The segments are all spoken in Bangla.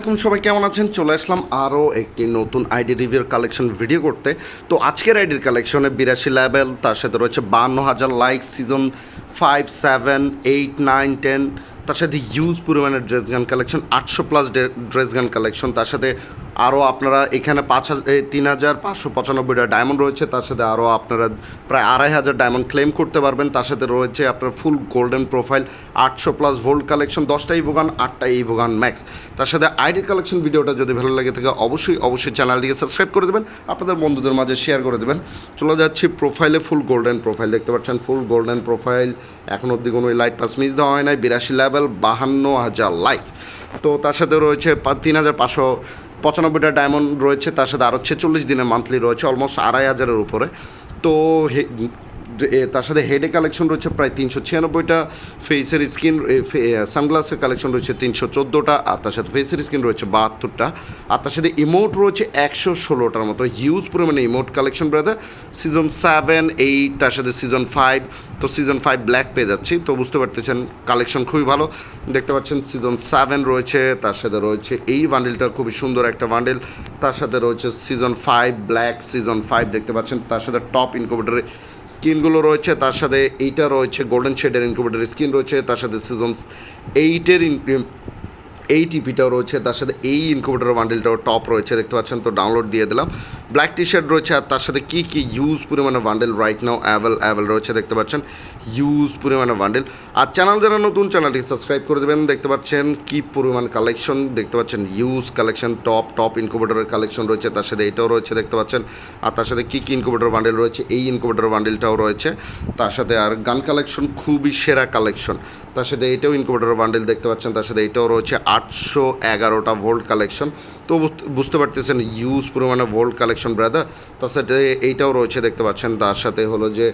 এখন সবাই কেমন আছেন? চলে আসলাম আরও একটি নতুন আইডি রিভিউর কালেকশন ভিডিও করতে। তো আজকের আইডির কালেকশনে বিরাশি লেভেল তার সাথে রয়েছে বান্ন হাজার like season five seven eight nine ten তার সাথে ইউজ পরিমাণের ড্রেস গান কালেকশন আটশো প্লাস ড্রেস গান কালেকশন তার সাথে আরও আপনারা এখানে পাঁচ হাজার তিন হাজার পাঁচশো পঁচানব্বইটা ডায়মন্ড রয়েছে, তার সাথে আরও আপনারা প্রায় আড়াই হাজার ডায়মন্ড ক্লেম করতে পারবেন। তার সাথে রয়েছে আপনার ফুল গোল্ডেন প্রোফাইল আটশো প্লাস ভোল্ড কালেকশন দশটা ইভোগান আটটা ইভোগান ম্যাক্স তার সাথে আইডি কালেকশন ভিডিওটা যদি ভালো লাগে থাকে, অবশ্যই অবশ্যই চ্যানেলটিকে সাবস্ক্রাইব করে দেবেন, আপনাদের বন্ধুদের মাঝে শেয়ার করে দেবেন। চলে যাচ্ছি প্রোফাইলে ফুল গোল্ডেন প্রোফাইল দেখতে পাচ্ছেন ফুল গোল্ডেন প্রোফাইল এখন অবধি কোনো লাইট পাস মিস দেওয়া হয় নাই, বিরাশি লেভেল বাহান্ন হাজার লাইক তো তার সাথে রয়েছে তিন হাজার পাঁচশো পঁচানব্বইটা ডায়মন্ড রয়েছে, তার সাথে আরও ছেচল্লিশ দিনের মান্থলি রয়েছে অলমোস্ট আড়াই হাজারের উপরে। তো তার সাথে হেডে কালেকশন রয়েছে প্রায় তিনশো ছিয়ানব্বইটা ফেসের স্কিন সানগ্লাসের কালেকশন রয়েছে তিনশো চোদ্দোটা, আর তার সাথে ফেসের স্কিন রয়েছে বাহাত্তরটা। আর তার সাথে ইমোট রয়েছে একশো ষোলোটার মতো। হিউজ পরিমাণে emote collection brother season seven eight তার সাথে সিজন ফাইভ তো সিজন ফাইভ ব্ল্যাক পেয়ে যাচ্ছি। তো বুঝতে পারতেছেন কালেকশন খুবই ভালো। দেখতে পাচ্ছেন সিজন সেভেন রয়েছে, তার সাথে রয়েছে এই বান্ডেলটা খুবই সুন্দর একটা বান্ডেল তার সাথে রয়েছে season five black season five দেখতে পাচ্ছেন, তার সাথে টপ ইনকুবেটারে স্কিনগুলো রয়েছে, তার সাথে এইটা রয়েছে গোল্ডেন শেডের ইনকুবেটার স্কিন রয়েছে, তার সাথে সিজন এইটের এই টিপিটাও রয়েছে, তার সাথে এই ইনকুবেটার বান্ডেলটাও টপ রয়েছে, দেখতে পাচ্ছেন, তো ডাউনলোড দিয়ে দিলাম। ব্ল্যাক টি শার্ট রয়েছে আর তার সাথে কী কী ইউজ পরিমাণে bundle right now avail avail রয়েছে দেখতে পাচ্ছেন। ইউজ পরিমাণে বান্ডেল আর চ্যানেল যারা নতুন চ্যানেলটি সাবস্ক্রাইব করে দেবেন। দেখতে পাচ্ছেন কি পরিমাণ কালেকশন দেখতে পাচ্ছেন ইউজ কালেকশন টপ টপ ইনকুবেটারের কালেকশন রয়েছে। তার সাথে এটাও রয়েছে দেখতে পাচ্ছেন। আর তার সাথে কী কী ইনকুবেটার বান্ডেল রয়েছে, এই ইনকুবেটার বান্ডেলটাও রয়েছে। তার সাথে আর গান কালেকশন খুবই সেরা কালেকশন তার সাথে এটাও ইনকুবেটার বান্ডেল দেখতে পাচ্ছেন। তার সাথে এটাও রয়েছে আটশো এগারোটা ভোল্ট কালেকশন তো বুঝতে- পারতেছেন ইউজ পরিমাণে ভোল্ট কালেকশন ব্রাদার তার সাথে এইটাও রয়েছে, দেখতে পাচ্ছেন। তার সাথে হলো যে,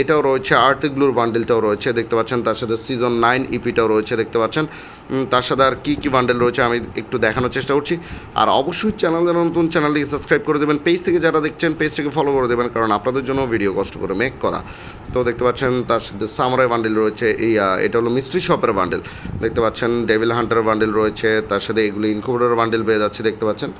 এটাও রয়েছে আর্টিগ্লুর বান্ডেলটাও রয়েছে, দেখতে পাচ্ছেন। তার সাথে সিজন নাইন ইপিটাও রয়েছে, দেখতে পাচ্ছেন। তার সাথে আর কী কী বান্ডেল রয়েছে, আমি একটু দেখানোর চেষ্টা করছি। আর অবশ্যই চ্যানেল যেন নতুন চ্যানেলটিকে সাবস্ক্রাইব করে দেবেন। পেজ থেকে যারা দেখছেন পেজ থেকে ফলো করে দেবেন, কারণ আপনাদের জন্য ভিডিও কষ্ট করে মেক করা। তো দেখতে পাচ্ছেন, তার সাথে সামরাই বান্ডেল রয়েছে, এই এটা হলো মিস্ট্রি শপের বান্ডেল দেখতে পাচ্ছেন ডেভিল হান্টার বান্ডেল রয়েছে, তার সাথে এগুলো ইনকুবেটর বান্ডেল পেয়ে যাচ্ছে, দেখতে পাচ্ছেন।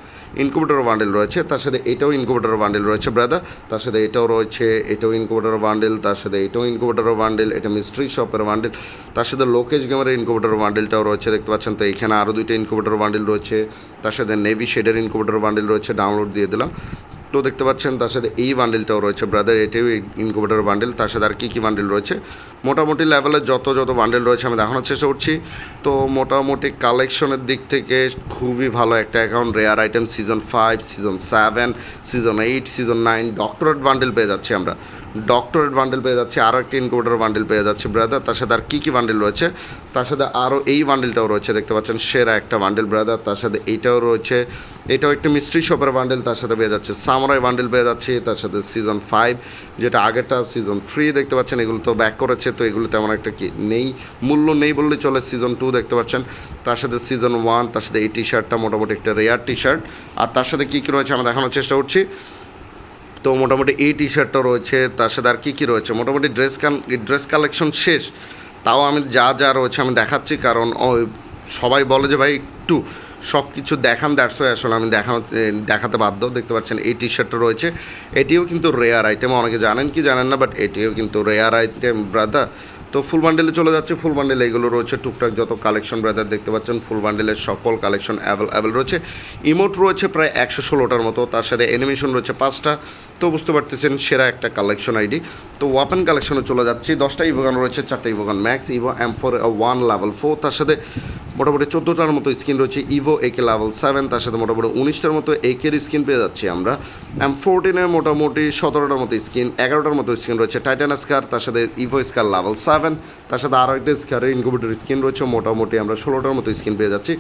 ইনকুবেটর বান্ডেল রয়েছে, তার সাথে এটাও ইনকুবেটর বান্ডেল রয়েছে ব্রাদার তার সাথে এটাও রয়েছে, এটাও ইনকুবেটর বান্ডেল, তার সাথে এটাও ইনকুবেটর বান্ডেল, এটা মিস্ট্রি শপের বান্ডেল। তার সাথে লোকেজ গেমের ইনকুবেটর বান্ডেলটাও রয়েছে, দেখতে পাচ্ছেন তো, এখানে আরও দুইটা ইনকুবেটর বান্ডেল রয়েছে। তার সাথে নেভি শেডের ইনকুবেটর বান্ডেল রয়েছে ডাউনলোড দিয়ে দিলাম। তো দেখতে পাচ্ছেন, তার সাথে এই বান্ডেলটাও রয়েছে ব্রাদার এটাও ইনকুবেটর বান্ডেল তার সাথে আর কী কী বান্ডেল রয়েছে? মোটামুটি লেভেলের যত যত বান্ডেল রয়েছে, আমি দেখানোর চেষ্টা করছি। তো মোটামুটি কালেকশনের দিক থেকে খুবই ভালো একটা account rare item season five season seven season eight season nine doctorate bundle পেয়ে যাচ্ছি আমরা। ডক্টরেট বান্ডেল পেয়ে যাচ্ছে, আরও একটা ইনকুবেটর বান্ডেল পেয়ে যাচ্ছে ব্রাদার তার সাথে আর কী কী বান্ডেল রয়েছে? তার সাথে আরও এই বান্ডেলটাও রয়েছে, দেখতে পাচ্ছেন, সেরা একটা বান্ডেল ব্রাদার তার সাথে এইটাও রয়েছে এটাও একটা মিস্ট্রি শপের বান্ডেল তার সাথে পেয়ে যাচ্ছে। সামরাই বান্ডেল পেয়ে যাচ্ছে, তার সাথে সিজন ফাইভ যেটা আগেরটা সিজন থ্রি দেখতে পাচ্ছেন, এগুলো তো ব্যাক করেছে, তো এগুলো তেমন একটা কি নেই, মূল্য নেই বললে চলে সিজন টু দেখতে পাচ্ছেন। তার সাথে সিজন ওয়ান তার সাথে এই টি শার্টটা মোটামুটি একটা রেয়ার টি শার্ট আর তার সাথে কী কী রয়েছে আমরা দেখানোর চেষ্টা করছি। তো মোটামুটি এই টি শার্টটা রয়েছে, তার সাথে আর কী কী রয়েছে? মোটামুটি ড্রেস কান ড্রেস কালেকশন শেষ। তাও আমি যা যা রয়েছে আমি দেখাচ্ছি, কারণ সবাই বলে যে ভাই, একটু সব কিছু দেখান দ্যাটস আসলে আমি দেখানো দেখাতে বাধ্য, দেখতে পাচ্ছেন এই টি শার্টটা রয়েছে। এটিও কিন্তু রেয়ার আইটেম অনেকে জানেন কি জানেন না বাট এটিও কিন্তু রেয়ার আইটেম ব্রাদার তো ফুল বান্ডেলে চলে যাচ্ছে ফুল বান্ডেলে এগুলো রয়েছে, টুকটাক যত কালেকশন ব্রাদার দেখতে পাচ্ছেন ফুল বান্ডেলের সকল কালেকশন অ্যাভেলেবেল রয়েছে। ইমোট রয়েছে প্রায় একশো ষোলোটার মতো, তার সাথে অ্যানিমেশন রয়েছে পাঁচটা। তো বুঝতে পারতেছেন, সেরা একটা কালেকশন আইডি তো ওয়াপেন কালেকশনে চলে যাচ্ছি, দশটা ইভোগান রয়েছে, চারটা evo gun max evo M four one level four তার সাথে মোটামুটি চোদ্দোটার মতো স্কিন রয়েছে ইভো একে লেভেল সেভেন তার সাথে মোটামুটি উনিশটার মতো একের স্কিন পেয়ে যাচ্ছি আমরা। এম ফোরটিনের মোটামুটি সতেরোটার মতো স্কিন, এগারোটার মতো স্কিন রয়েছে টাইটান স্কার তার সাথে ইভো স্কার লেভেল সেভেন তার সাথে আরও একটা স্কারের ইনকুবেটর স্কিন রয়েছে, মোটামুটি আমরা ষোলোটার মতো স্কিন পেয়ে যাচ্ছি।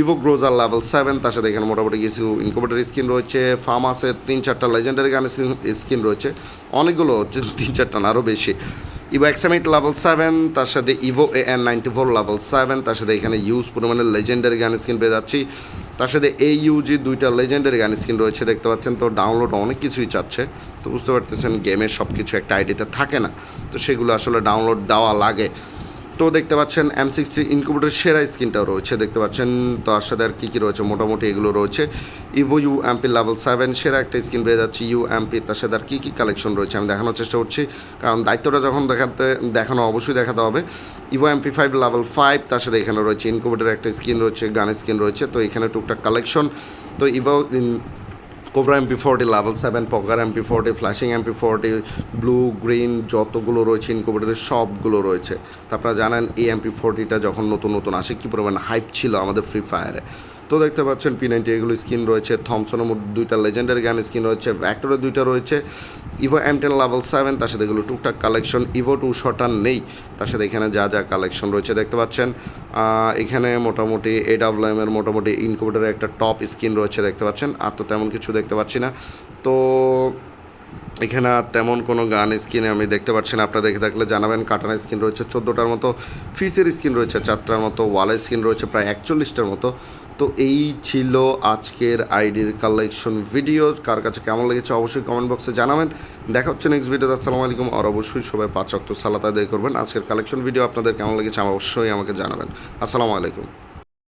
ইভো গ্রোজার লেভেল সেভেন তার সাথে এখানে মোটামুটি কিছু ইনকুবেটর স্কিন রয়েছে ফার্মাসের তিন চারটা লেজেন্ডারি গানের স্কিন রয়েছে। অনেকগুলো হচ্ছে, তিন চারটা আরও বেশি। ইভো এক্সামিট লেভেল সেভেন তার সাথে evo A N ninety four level seven তার সাথে এখানে ইউজ পরিমাণে লেজেন্ডারি গান স্ক্রিন পেয়ে যাচ্ছি। তার সাথে এই ইউজি দুইটা লেজেন্ডারি গান স্ক্রিন রয়েছে, দেখতে পাচ্ছেন তো ডাউনলোড অনেক কিছুই চাচ্ছে। তো বুঝতে পারতেছেন গেমের সব কিছু একটা আইডিতে থাকে না। তো সেগুলো আসলে ডাউনলোড দেওয়া লাগে। তো দেখতে পাচ্ছেন এম সিক্সটি ইনকিউবেটর সেরা স্ক্রিনটাও রয়েছে। দেখতে পাচ্ছেন, তার সাথে আর কী কী রয়েছে? মোটামুটি এগুলো রয়েছে। Evo U MP level seven সেরা একটা স্ক্রিন পেয়ে যাচ্ছি ইউ এমপি তার সাথে আর কী কী কালেকশন রয়েছে আমি দেখানোর চেষ্টা করছি। কারণ দায়িত্বটা যখন দেখাতে, দেখানো অবশ্যই দেখাতে হবে। Evo MP five level five তার সাথে এখানে রয়েছে ইনকিউবেটর একটা স্ক্রিন রয়েছে, গানের স্ক্রিন রয়েছে। তো এখানে টুকটাক কালেকশন তো evo cobra MP forty level seven poker MP forty flashing MP forty blue green যতগুলো রয়েছে ইনকুবেটারের সবগুলো রয়েছে। তো আপনারা জানেন, এই এমপি ফোরটিটা যখন নতুন নতুন আসে, কী পরিমাণ হাইপ ছিল আমাদের ফ্রি ফায়ারে তো দেখতে পাচ্ছেন পি নাইনটি এগুলো স্কিন রয়েছে থমসনের মধ্যে দুইটা লেজেন্ডারি গান স্কিন রয়েছে ভ্যাক্টরের দুইটা রয়েছে। Evo M ten level seven তার সাথে এগুলো টুকটাক কালেকশন ইভো টু শটার নেই। তার সাথে এখানে যা যা কালেকশন রয়েছে দেখতে পাচ্ছেন। এখানে মোটামুটি এ ডাব্লিউ এর মোটামুটি ইনকুবেটারের একটা টপ স্ক্রিন রয়েছে দেখতে পাচ্ছেন। আর তো তেমন কিছু দেখতে পাচ্ছি না। তো, এখানে আর তেমন কোনো গান স্কিনে আমি দেখতে পাচ্ছি না। আপনারা দেখে থাকলে জানাবেন কাটানা স্ক্রিন রয়েছে চোদ্দোটার মতো ফিসের স্ক্রিন রয়েছে চারটার মতো ওয়ালের স্ক্রিন রয়েছে প্রায় একচল্লিশটার মতো। তো এই ছিল আজকের আইডির কালেকশন ভিডিও কার কাছে কেমন লেগেছে অবশ্যই কমেন্ট বক্সে জানাবেন। দেখা হচ্ছে নেক্সট ভিডিওতে আসসালামু আলাইকুম। আর অবশ্যই সবাই পাঁচ অক্ট সালাত আদায় করবেন। আজকের কালেকশন ভিডিও আপনাদের কেমন লেগেছে অবশ্যই আমাকে জানাবেন। আসসালামু আলাইকুম।